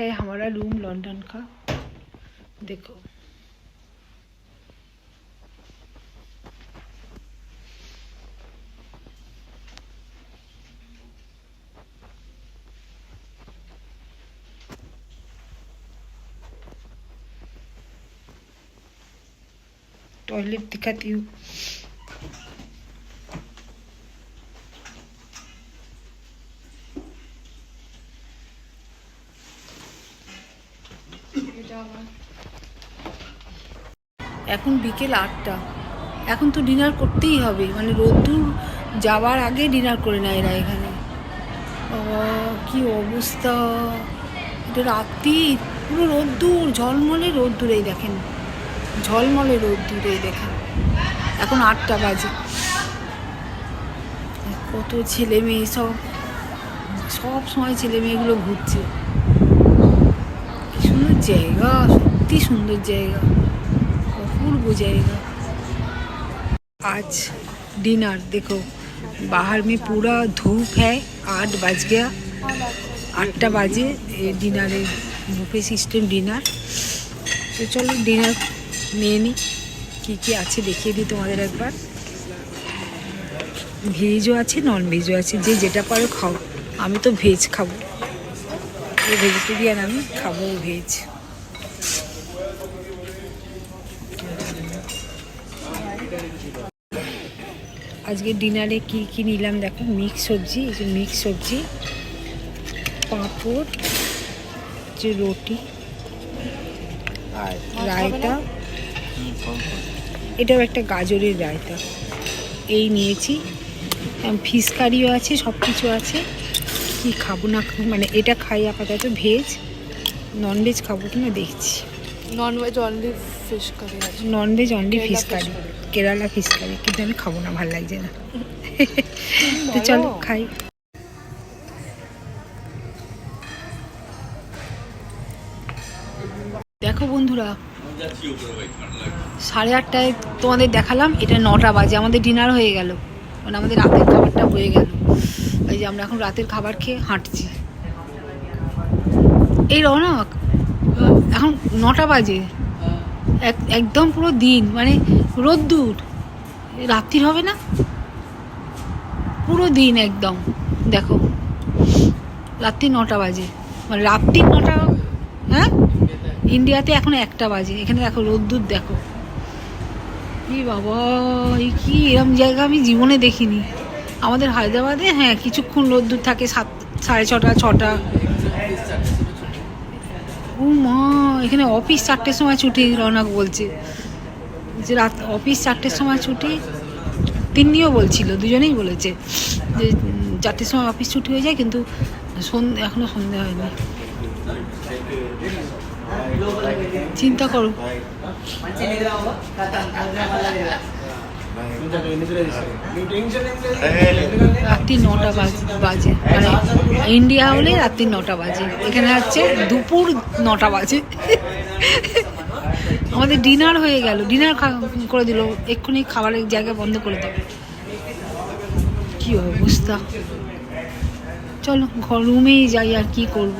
है हमारा room London का। देखो। टॉयलेट दिखाती हूँ। এখন বিকেল আটটা। এখন তো ডিনার করতেই হবে। মানে রোদ্দুর যাওয়ার আগে ডিনার করে নেয় এরা এখানে। কি অবস্থা? এটা রাত্রি। পুরো রোদ্দুর, ঝলমলে রোদ্দুর এই দেখেন। ঝলমলে রোদ্দুর এই দেখেন। এখন আটটা বাজে। কত ছেলে মেয়ে সব। সব সময় ছেলে মেয়েগুলো ঘুরছে। জায়গা সত্যি সুন্দর জায়গা अपूर्व जाएगा आज डिनर देखो बाहर में पूरा धूप है आठ बज गया আটটা বাজে ডিনারে বুফে সিস্টেম ডিনার তো চলো ডিনার নিয়ে নিই কী কী আছে দেখিয়ে দিই তোমাদের একবার ভেজও আছে নন ভেজও আছে যে যেটা পারো খাও আমি তো ভেজ খাবো ভেজিটেরিয়ান আমি খাবো ভেজ আজকে ডিনারে কি কি নিলাম দেখো মিক্স সবজি এই যে মিক্স সবজি পাঁপড় যে রুটি আর রায়তা। এটাও একটা গাজরের রায়তা। এই নিয়েছি। ফিস কারিও আছে সব কিছু আছে। কি খাব না খাব মানে এটা খাই আপাতত ভেজ। ননভেজ খাব কি না দেখছি non veg only fish curry non veg only fish curry. Kerala fish curry কিন্তু আমি খাব না ভালো লাগছে না। তো চলো খাই। দেখো বন্ধুরা সাড়ে আটটায় তোমাদের দেখালাম এটা নটা বাজে আমাদের ডিনার হয়ে গেল। মানে আমাদের রাতের খাবারটা হয়ে গেল। এই যে আমরা এখন রাতের খাবার খেয়ে হাঁটছি। এই রৌনক এখন নটা বাজে। একদম পুরো দিন মানে রোদ্দুর রাত্রির হবে না? পুরো দিন একদম, দেখো। রাত্রি নটা বাজে। মানে রাত্রি নটা হ্যাঁ? ইন্ডিয়াতে এখন একটা বাজে। এখানে দেখো রোদ্দুর দেখো। কি বাবা কি এরম জায়গা আমি জীবনে দেখিনি। আমাদের হায়দ্রাবাদে হ্যাঁ কিছুক্ষণ রোদ্দুর থাকে সাত, সাড়ে ছটা ছটা। ও মা, এখানে অফিস চারটের সময় ছুটি রওনাক বলছে। যে রাত অফিস চারটের সময় ছুটি, তিন্নিও বলছিল, দুজনেই বলেছে যে চারটের সময় অফিস ছুটি হয়ে যায়, কিন্তু সন্ধে, এখনও সন্ধে হয়নি। চিন্তা করো। রাত্রি নটা বাজে মানে ইন্ডিয়া হলে রাত্রি নটা বাজে। এখানে হচ্ছে দুপুর নটা বাজে। আমাদের ডিনার হয়ে গেল। ডিনার করে দিল। এক্ষুনি খাবারের জায়গা বন্ধ করে দেবে কি অবস্থা? চলো, ঘর রুমেই যাই আর কি করব।